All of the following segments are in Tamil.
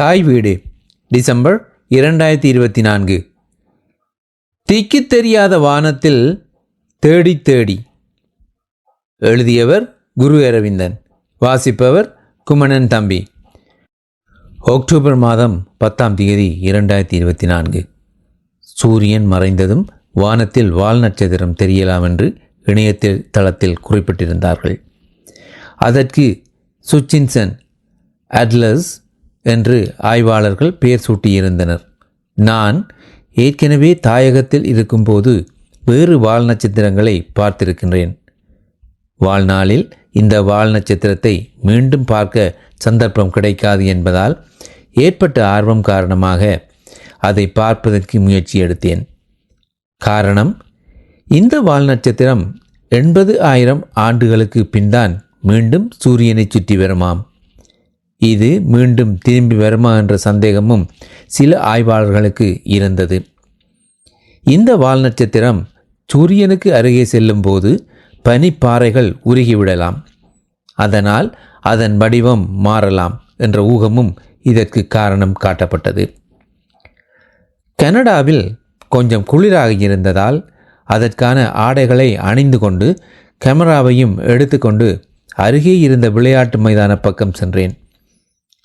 தாய் வீடு. டிசம்பர் இரண்டாயிரத்தி இருபத்தி நான்கு. திக்கித் தெரியாத வானத்தில் தேடி தேடி. எழுதியவர் குரு அரவிந்தன். வாசிப்பவர் குமணன் தம்பி. அக்டோபர் மாதம் பத்தாம் தேதி இரண்டாயிரத்தி இருபத்தி நான்கு. சூரியன் மறைந்ததும் வானத்தில் வால் நட்சத்திரம் தெரியலாம் என்று இணையத்தில் தளத்தில் குறிப்பிட்டிருந்தார்கள். அதற்கு சுச்சின்சன் அட்லஸ் என்று ஆய்வாளர்கள் பெயர் சூட்டியிருந்தனர். நான் ஏற்கனவே தாயகத்தில் இருக்கும்போது வேறு வால் நட்சத்திரங்களை பார்த்திருக்கின்றேன். வாழ்நாளில் இந்த வால் நட்சத்திரத்தை மீண்டும் பார்க்க சந்தர்ப்பம் கிடைக்காது என்பதால் ஏற்பட்ட ஆர்வம் காரணமாக அதை பார்ப்பதற்கு முயற்சி எடுத்தேன். காரணம் இந்த வால் நட்சத்திரம் எண்பது ஆயிரம் ஆண்டுகளுக்கு பின்தான் மீண்டும் சூரியனை சுற்றி வருமாம். இது மீண்டும் திரும்பி வருமா என்ற சந்தேகமும் சில ஆய்வாளர்களுக்கு இருந்தது. இந்த வால் நட்சத்திரம் சூரியனுக்கு அருகே செல்லும்போது பனிப்பாறைகள் உருகிவிடலாம். அதனால் அதன் வடிவம் மாறலாம் என்ற ஊகமும் இதற்கு காரணம் காட்டப்பட்டது. கனடாவில் கொஞ்சம் குளிராக இருந்ததால் அதற்கான ஆடைகளை அணிந்து கொண்டு கேமராவையும் எடுத்துக்கொண்டு அருகே இருந்த விளையாட்டு மைதான பக்கம் சென்றேன்.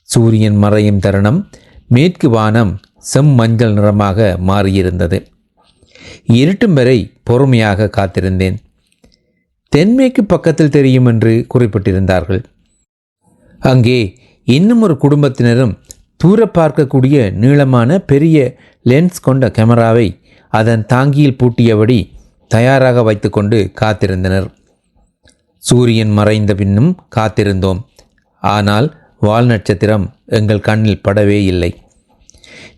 சூரியன் மறையும் தருணம் மேற்கு வானம் செம்மஞ்சள் நிறமாக மாறியிருந்தது. இருட்டும் வரை பொறுமையாக காத்திருந்தேன். தென்மேற்கு பக்கத்தில் தெரியும் என்று குறிப்பிட்டிருந்தார்கள். அங்கே இன்னும் ஒரு குடும்பத்தினரும் தூர பார்க்கக்கூடிய நீளமான பெரிய லென்ஸ் கொண்ட கேமராவை அதன் தாங்கியில் பூட்டியபடி தயாராக வைத்துக்கொண்டு காத்திருந்தனர். சூரியன் மறைந்த பின்னும் காத்திருந்தோம். ஆனால் வால் நட்சத்திரம் எங்கள் கண்ணில் படவே இல்லை.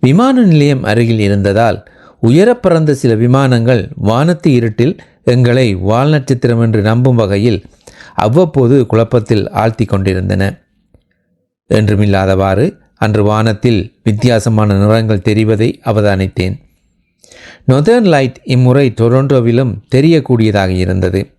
விமான நிலையம் அருகில் இருந்ததால் உயரப் பறந்த சில விமானங்கள் வானத்து இருட்டில் எங்களை வால் நட்சத்திரம் என்று நம்பும் வகையில் அவ்வப்போது குழப்பத்தில் ஆழ்த்தி கொண்டிருந்தன. என்றுமில்லாதவாறு அன்று வானத்தில் வித்தியாசமான நிறங்கள் தெரிவதை அவதானித்தேன். நொதர்ன் லைட் இம்முறை டொரண்டோவிலும் தெரியக்கூடியதாக இருந்தது.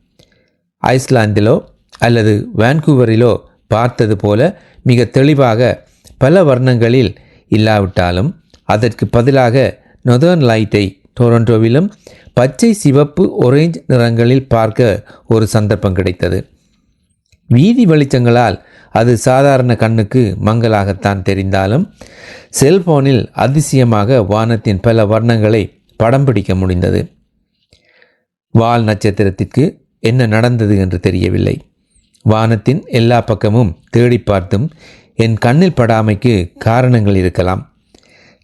ஐஸ்லாந்திலோ அல்லது வான்கூவரிலோ பார்த்தது போல மிக தெளிவாக பல வர்ணங்களில் இல்லாவிட்டாலும் அதற்கு பதிலாக நொதர்ன் லைட்டை டொரண்டோவிலும் பச்சை சிவப்பு ஒரேஞ்ச் நிறங்களில் பார்க்க ஒரு சந்தர்ப்பம் கிடைத்தது. வீதி வெளிச்சங்களால் அது சாதாரண கண்ணுக்கு மங்கலாகத்தான் தெரிந்தாலும் செல்போனில் அதிசயமாக வானத்தின் பல வர்ணங்களை படம் பிடிக்க முடிந்தது. வால் நட்சத்திரத்திற்கு என்ன நடந்தது என்று தெரியவில்லை. வானத்தின் எல்லா பக்கமும் தேடி பார்த்தும் என் கண்ணில் படாமைக்கு காரணங்கள் இருக்கலாம்.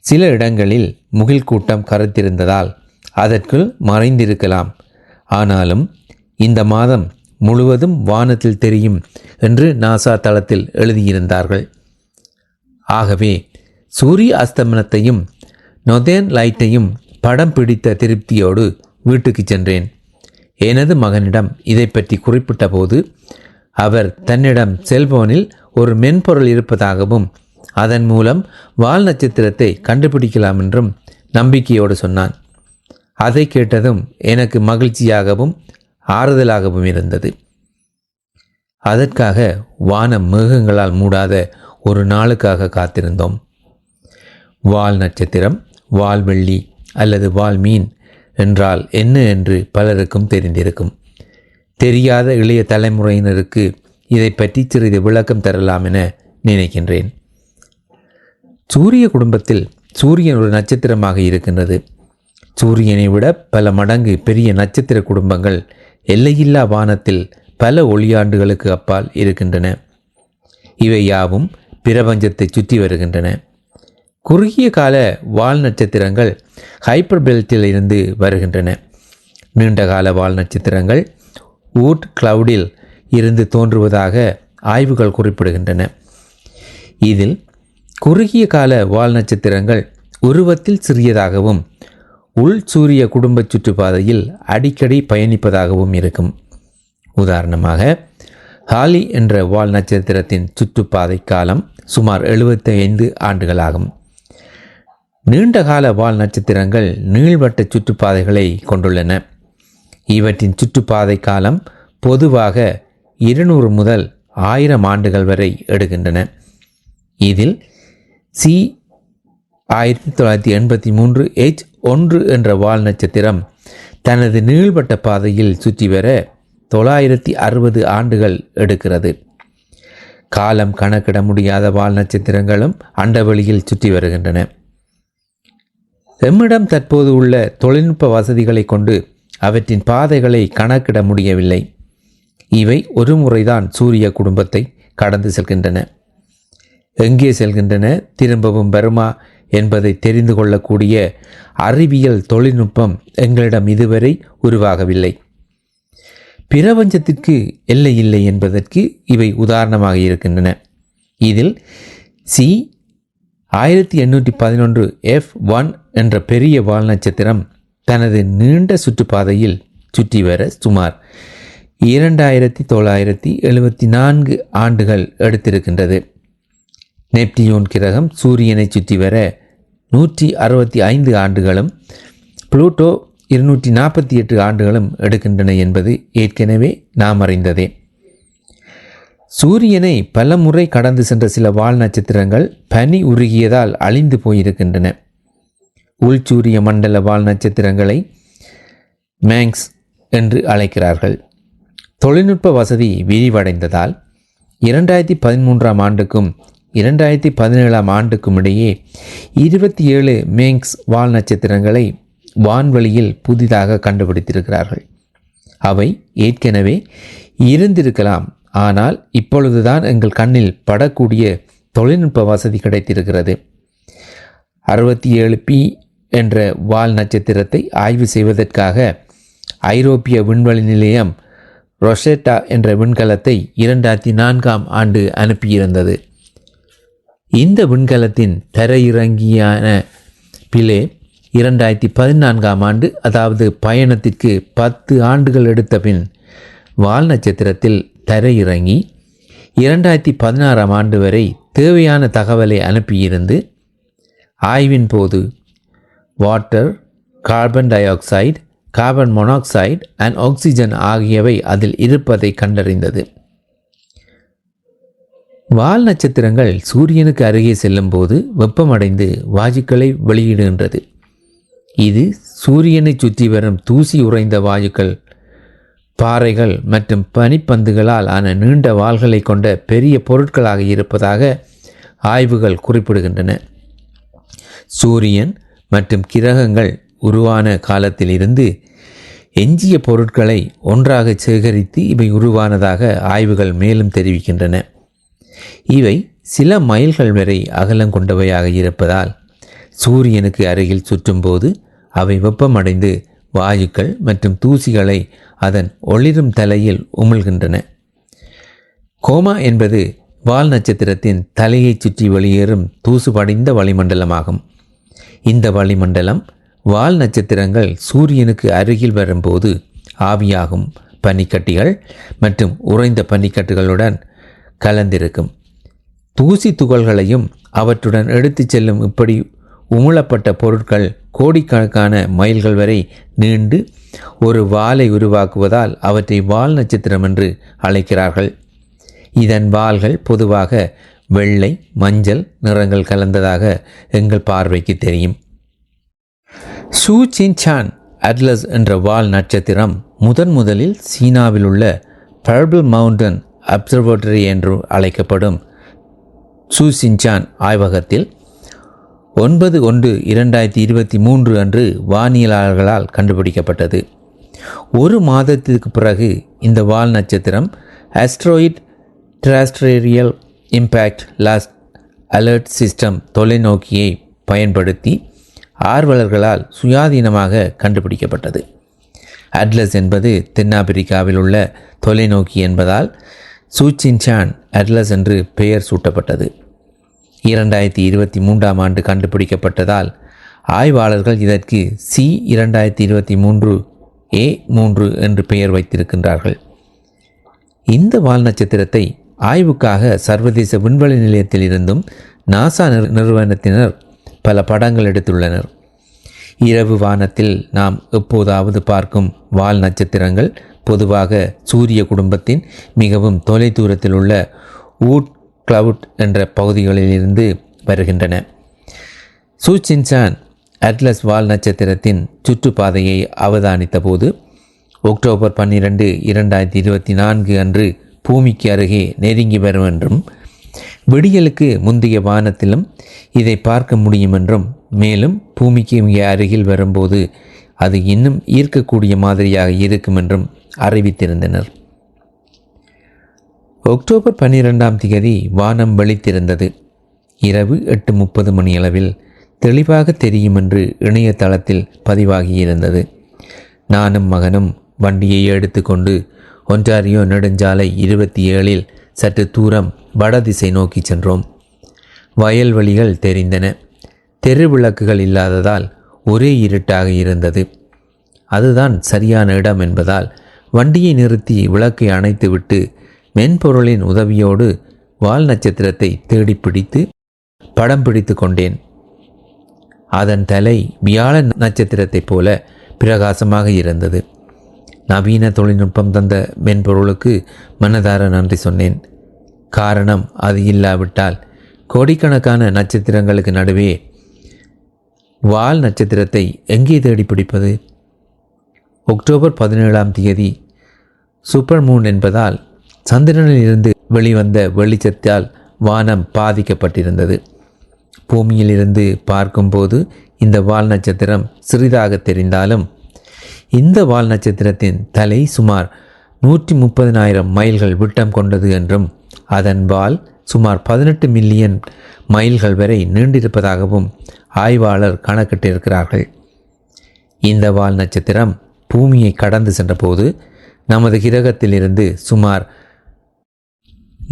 சில இடங்களில் முகில் கூட்டம் கருத்திருந்ததால் அதற்குள் மறைந்திருக்கலாம். ஆனாலும் இந்த மாதம் முழுவதும் வானத்தில் தெரியும் என்று நாசா தளத்தில் எழுதியிருந்தார்கள். ஆகவே சூரிய அஸ்தமனத்தையும் நொதேன் லைட்டையும் படம் பிடித்த திருப்தியோடு வீட்டுக்கு சென்றேன். எனது மகனிடம் இதை பற்றி குறிப்பிட்டபோது அவர் தன்னிடம் செல்போனில் ஒரு மென்பொருள் இருப்பதாகவும் அதன் மூலம் வால் நட்சத்திரத்தை கண்டுபிடிக்கலாம் என்றும் நம்பிக்கையோடு சொன்னான். அதை கேட்டதும் எனக்கு மகிழ்ச்சியாகவும் ஆறுதலாகவும் இருந்தது. அதற்காக வானம் மேகங்களால் மூடாத ஒரு நாளுக்காக காத்திருந்தோம். வால் நட்சத்திரம் வால்வெள்ளி அல்லது வால் மீன் என்றால் என்ன என்று பலருக்கும் தெரிந்திருக்கும். தெரியாத இளைய தலைமுறையினருக்கு இதை பற்றி சிறிது விளக்கம் தரலாம் என நினைக்கின்றேன். சூரிய குடும்பத்தில் சூரியன் ஒரு நட்சத்திரமாக இருக்கின்றது. சூரியனை விட பல மடங்கு பெரிய நட்சத்திர குடும்பங்கள் எல்லையில்லா வானத்தில் பல ஒளியாண்டுகளுக்கு அப்பால் இருக்கின்றன. இவை யாவும் பிரபஞ்சத்தை சுற்றி வருகின்றன. குறுகிய கால வால் நட்சத்திரங்கள் ஹைப்பர் பெல்ட்டில் இருந்து வருகின்றன. நீண்டகால வால் நட்சத்திரங்கள் ஊட் கிளவுடில் இருந்து தோன்றுவதாக ஆய்வுகள் குறிப்பிடுகின்றன. இதில் குறுகிய கால வால் நட்சத்திரங்கள் உருவத்தில் சிறியதாகவும் உள் சூரிய குடும்ப சுற்றுப்பாதையில் அடிக்கடி பயணிப்பதாகவும் இருக்கும். உதாரணமாக ஹாலி என்ற வால் நட்சத்திரத்தின் சுற்றுப்பாதை காலம் சுமார் எழுபத்தி ஐந்து ஆண்டுகளாகும் நீண்டகால வால் நட்சத்திரங்கள் நீள்வட்ட சுற்றுப்பாதைகளை கொண்டுள்ளன. இவற்றின் சுற்றுப்பாதை காலம் பொதுவாக இருநூறு முதல் ஆயிரம் ஆண்டுகள் வரை எடுக்கின்றன இதில் சி ஆயிரத்தி தொள்ளாயிரத்தி எண்பத்தி மூன்று எச் ஒன்று என்ற வால் நட்சத்திரம் தனது நீள்வட்ட பாதையில் சுற்றி வர தொள்ளாயிரத்தி அறுபது ஆண்டுகள் எடுக்கிறது. காலம் கணக்கிட முடியாத வால் நட்சத்திரங்களும் அண்டவெளியில் சுற்றி வருகின்றன. எம்மிடம் தற்போது உள்ள தொழில்நுட்ப வசதிகளை கொண்டு அவற்றின் பாதைகளை கணக்கிட முடியவில்லை. இவை ஒரு முறைதான் சூரிய குடும்பத்தை கடந்து செல்கின்றன. எங்கே செல்கின்றன? திரும்பவும் வருமா? என்பதை தெரிந்து கொள்ளக்கூடிய அறிவியல் தொழில்நுட்பம் எங்களிடம் இதுவரை உருவாகவில்லை. பிரபஞ்சத்திற்கு எல்லை இல்லை என்பதற்கு இவை உதாரணமாக இருக்கின்றன. இதில் சி ஆயிரத்தி எண்ணூற்றி பதினொன்று எஃப் ஒன் என்ற பெரிய வால் நட்சத்திரம் தனது நீண்ட சுற்றுப்பாதையில் சுற்றி வர சுமார் இரண்டாயிரத்தி தொள்ளாயிரத்தி எழுபத்தி நான்கு ஆண்டுகள் எடுத்திருக்கின்றது. நெப்டியூன் கிரகம் சூரியனை சுற்றி வர நூற்றி அறுபத்தி ஐந்து ஆண்டுகளும் புளூட்டோ இருநூற்றி நாற்பத்தி எட்டு ஆண்டுகளும் எடுக்கின்றன என்பது ஏற்கனவே நாம் அறிந்ததே. சூரியனை பல முறை கடந்து சென்ற சில வால் நட்சத்திரங்கள் பனி உருகியதால் அழிந்து போயிருக்கின்றன. உள்சூரிய மண்டல வால் நட்சத்திரங்களை மேங்ஸ் என்று அழைக்கிறார்கள். தொழில்நுட்ப வசதி விரிவடைந்ததால் இரண்டாயிரத்தி பதிமூன்றாம் ஆண்டுக்கும் இரண்டாயிரத்தி பதினேழாம் ஆண்டுக்கும் இடையே இருபத்தி ஏழு மேங்ஸ் வால் நட்சத்திரங்களை வான்வெளியில் புதிதாக கண்டுபிடித்திருக்கிறார்கள். அவை ஏற்கனவே இருந்திருக்கலாம் ஆனால் இப்பொழுதுதான் எங்கள் கண்ணில் படக்கூடிய தொழில்நுட்ப வசதி கிடைத்திருக்கிறது. அறுபத்தி ஏழு பி என்ற வால் நட்சத்திரத்தை ஆய்வு செய்வதற்காக ஐரோப்பிய விண்வெளி நிலையம் ரொஷேட்டா என்ற விண்கலத்தை இரண்டாயிரத்தி நான்காம் ஆண்டு அனுப்பியிருந்தது. இந்த விண்கலத்தின் தரையிறங்கியான பிலே இரண்டாயிரத்தி பதினான்காம் ஆண்டு அதாவது பயணத்திற்கு பத்து ஆண்டுகள் எடுத்த பின் வால் நட்சத்திரத்தில் தரையிறங்கி இரண்டாயிரத்தி பதினாறாம் ஆண்டு வரை தேவையான தகவலை அனுப்பியிருந்து ஆய்வின் போது water carbon dioxide carbon monoxide and oxygen ஆகியவை அதில் இருப்பதை கண்டறிந்தது. வால் நட்சத்திரங்கள் சூரியனுக்கு அருகே செல்லும்போது வெப்பமடைந்து வாயுக்களை வெளியிடுகின்றது. இது சூரியனை சுற்றி வரும் தூசி உறைந்த வாயுக்கள் பாறைகள் மற்றும் பனிப்பந்துகளால் ஆன நீண்ட வாள்களை கொண்ட பெரிய பொருட்களாக இருப்பதாக ஆய்வுகள் குறிப்பிடுகின்றன. சூரியன் மற்றும் கிரகங்கள் உருவான காலத்திலிருந்து எஞ்சிய பொருட்களை ஒன்றாக சேகரித்து இவை உருவானதாக ஆய்வுகள் மேலும் தெரிவிக்கின்றன. இவை சில மைல்கள் வரை அகலம் கொண்டவையாக இருப்பதால் சூரியனுக்கு அருகில் சுற்றும்போது அவை வெப்பமடைந்து வாயுக்கள் மற்றும் தூசிகளை அதன் ஒளிரும் தலையில் உமிழ்கின்றன. கோமா என்பது வால் நட்சத்திரத்தின் தலையைச் சுற்றி வெளியேறும் தூசுபடைந்த வளிமண்டலமாகும். இந்த வளிமண்டலம் வால் நட்சத்திரங்கள் சூரியனுக்கு அருகில் வரும்போது ஆவியாகும் பனிக்கட்டிகள் மற்றும் உறைந்த பனிக்கட்டுகளுடன் கலந்திருக்கும். தூசி துகள்களையும் அவற்றுடன் எடுத்துச் செல்லும் இப்படி உமிழப்பட்ட பொருட்கள் கோடிக்கணக்கான மைல்கள் வரை நீண்டு ஒரு வாலை உருவாக்குவதால் அவற்றை வால் நட்சத்திரம் என்று அழைக்கிறார்கள். இதன் வால்கள் பொதுவாக வெள்ளை மஞ்சள் நிறங்கள் கலந்ததாக எங்கள் பார்வைக்கு தெரியும். சூ சின்சான் அட்லஸ் என்ற வால் நட்சத்திரம் முதன் முதலில் சீனாவில் உள்ள பர்பிள் மவுண்டன் அப்சர்வேட்டரி என்று அழைக்கப்படும் சூ சின்சான் ஆய்வகத்தில் ஒன்பது ஒன்று இரண்டாயிரத்தி இருபத்தி மூன்று அன்று வானியலாளர்களால் கண்டுபிடிக்கப்பட்டது. ஒரு மாதத்திற்கு பிறகு இந்த வால் நட்சத்திரம் asteroid terrestrial impact last alert system தொலைநோக்கியை பயன்படுத்தி ஆர்வலர்களால் சுயாதீனமாக கண்டுபிடிக்கப்பட்டது. அட்லஸ் என்பது தென்னாப்பிரிக்காவில் உள்ள தொலைநோக்கி என்பதால் சூச்சின்சான் அட்லஸ் என்று பெயர் சூட்டப்பட்டது. இரண்டாயிரத்தி இருபத்தி மூன்றாம் ஆண்டு கண்டுபிடிக்கப்பட்டதால் ஆய்வாளர்கள் இதற்கு சி இரண்டாயிரத்தி இருபத்தி மூன்று ஏ மூன்று என்று பெயர் வைத்திருக்கின்றார்கள். இந்த வால் நட்சத்திரத்தை ஆய்வுக்காக சர்வதேச விண்வெளி நிலையத்தில் இருந்தும் நாசா நிறுவனத்தினர் பல படங்கள் எடுத்துள்ளனர். இரவு வானத்தில் நாம் எப்போதாவது பார்க்கும் வால் நட்சத்திரங்கள் பொதுவாக சூரிய குடும்பத்தின் மிகவும் தொலைதூரத்தில் உள்ள ஊட் கிளவுட் என்ற பகுதிகளிலிருந்து வருகின்றன. சூச்சின்சான் அட்லஸ் வால் நட்சத்திரத்தின் சுற்றுப்பாதையை அவதானித்த போது அக்டோபர் பன்னிரெண்டு இரண்டாயிரத்தி இருபத்தி நான்கு அன்று பூமிக்கு அருகே நெருங்கி வரும் என்றும் விடியலுக்கு முந்தைய வானத்திலும் இதை பார்க்க முடியும் என்றும் மேலும் பூமிக்கு இங்கே அருகில் வரும்போது அது இன்னும் ஈர்க்கக்கூடிய மாதிரியாக இருக்கும் என்றும் அறிவித்திருந்தனர். அக்டோபர் பன்னிரெண்டாம் திகதி வானம் வெளித்திருந்தது. இரவு எட்டு முப்பது மணியளவில் தெளிவாக தெரியும் என்று இணையதளத்தில் பதிவாகியிருந்தது. நானும் மகனும் வண்டியை எடுத்துக்கொண்டு ஒன்றாரியோ நெடுஞ்சாலை இருபத்தி ஏழில் சற்று தூரம் வடதிசை நோக்கி சென்றோம். வயல்வெளிகள் தெரிந்தன. தெரு விளக்குகள் இல்லாததால் ஒரே இருட்டாக இருந்தது. அதுதான் சரியான இடம் என்பதால் வண்டியை நிறுத்தி விளக்கை அணைத்துவிட்டு மென்பொருளின் உதவியோடு வால் நட்சத்திரத்தை தேடி பிடித்து படம் பிடித்து கொண்டேன். அதன் தலை வியாழ நட்சத்திரத்தைப் போல பிரகாசமாக இருந்தது. நவீன தொழில்நுட்பம் தந்த மென்பொருளுக்கு மனதார நன்றி சொன்னேன். காரணம் அது இல்லாவிட்டால் கோடிக்கணக்கான நட்சத்திரங்களுக்கு நடுவே வால் நட்சத்திரத்தை எங்கே தேடி பிடிப்பது? அக்டோபர் பதினேழாம் தேதி சூப்பர் மூன் என்பதால் சந்திரனில் இருந்து வெளிவந்த வெளிச்சத்தால் வானம் பாதிக்கப்பட்டிருந்தது. பூமியிலிருந்து பார்க்கும்போது இந்த வால் நட்சத்திரம் சிறிதாக தெரிந்தாலும் இந்த வால் நட்சத்திரத்தின் தலை சுமார் நூற்றி முப்பதினாயிரம் மைல்கள் விட்டம் கொண்டது என்றும் அதன் வால் சுமார் பதினெட்டு மில்லியன் மைல்கள் வரை நீண்டிருப்பதாகவும் ஆய்வாளர் கணக்கிட்டிருக்கிறார்கள். இந்த வால் நட்சத்திரம் பூமியை கடந்து சென்றபோது நமது கிரகத்திலிருந்து சுமார்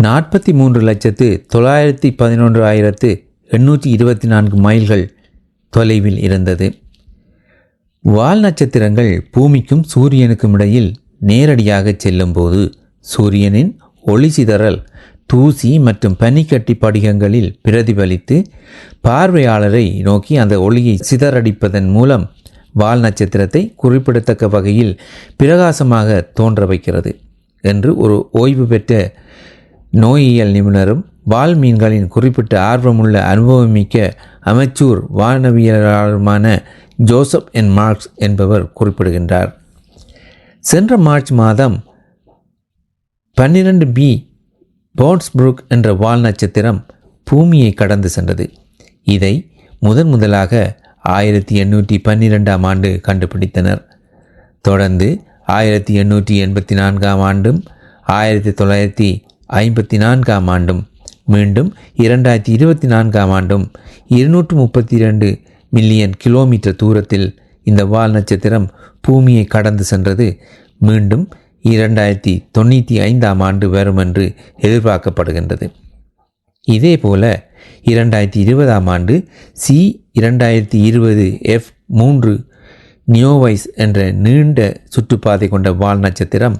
நாற்பத்தி மூன்று லட்சத்து தொள்ளாயிரத்தி பதினொன்று ஆயிரத்து எண்ணூற்றி இருபத்தி நான்கு மைல்கள் தொலைவில் இருந்தது. வால் நட்சத்திரங்கள் பூமிக்கும் சூரியனுக்கும் இடையில் நேரடியாக செல்லும்போது சூரியனின் ஒளி சிதறல் தூசி மற்றும் பனிக்கட்டி படிகங்களில் பிரதிபலித்து பார்வையாளரை நோக்கி அந்த ஒளியை சிதறடிப்பதன் மூலம் வால் நட்சத்திரத்தை குறிப்பிடத்தக்க வகையில் பிரகாசமாக தோன்ற வைக்கிறது என்று ஒரு ஓய்வு பெற்ற நோயியல் நிபுணரும் வால் மீன்களின் குறிப்பிட்ட ஆர்வமுள்ள அனுபவமிக்க அமைச்சூர் வானவியலாளருமான ஜோசப் என் மார்க்ஸ் என்பவர் குறிப்பிடுகின்றார். சென்ற மார்ச் மாதம் பன்னிரண்டு பி போட்ஸ்புருக் என்ற வால் நட்சத்திரம் பூமியை கடந்து சென்றது. இதை முதன் முதலாக ஆயிரத்தி எண்ணூற்றி பன்னிரெண்டாம் ஆண்டு கண்டுபிடித்தனர். தொடர்ந்து ஆயிரத்தி எண்ணூற்றி எண்பத்தி நான்காம் ஆண்டும் ஆயிரத்தி தொள்ளாயிரத்தி ஐம்பத்தி நான்காம் ஆண்டும் மீண்டும் இரண்டாயிரத்தி இருபத்தி நான்காம் ஆண்டும் இருநூற்று முப்பத்தி இரண்டு மில்லியன் கிலோமீட்டர் தூரத்தில் இந்த வால் நட்சத்திரம் பூமியை கடந்து சென்றது. மீண்டும் இரண்டாயிரத்தி தொண்ணூற்றி ஐந்தாம் ஆண்டு வரும் என்று எதிர்பார்க்கப்படுகின்றது. இதேபோல இரண்டாயிரத்தி இருபதாம் ஆண்டு சி இரண்டாயிரத்தி இருபது எஃப் மூன்று நியோவைஸ் என்ற நீண்ட சுற்றுப்பாதை கொண்ட வால் நட்சத்திரம்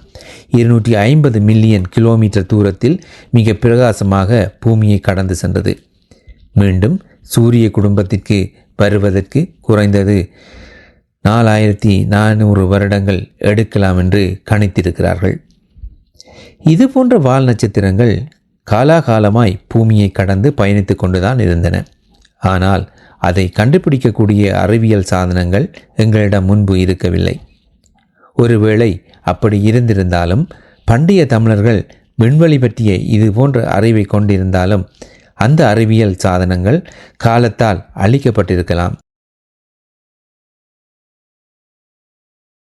இருநூற்றி ஐம்பது மில்லியன் கிலோமீட்டர் தூரத்தில் மிக பிரகாசமாக பூமியை கடந்து சென்றது. மீண்டும் சூரிய குடும்பத்திற்கு வருவதற்கு குறைந்தது நாலாயிரத்தி நானூறு வருடங்கள் எடுக்கலாம் என்று கணித்திருக்கிறார்கள். இது போன்ற வால் நட்சத்திரங்கள் காலாகாலமாய் பூமியை கடந்து பயணித்து கொண்டுதான் இருந்தன. ஆனால் அதை கண்டுபிடிக்கக்கூடிய அறிவியல் சாதனங்கள் எங்களிடம் முன்பு இருக்கவில்லை. ஒருவேளை அப்படி இருந்திருந்தாலும் பண்டைய தமிழர்கள் விண்வெளி பற்றிய இது போன்ற அறிவை கொண்டிருந்தாலும் அந்த அறிவியல் சாதனங்கள் காலத்தால் அழிக்கப்பட்டிருக்கலாம்.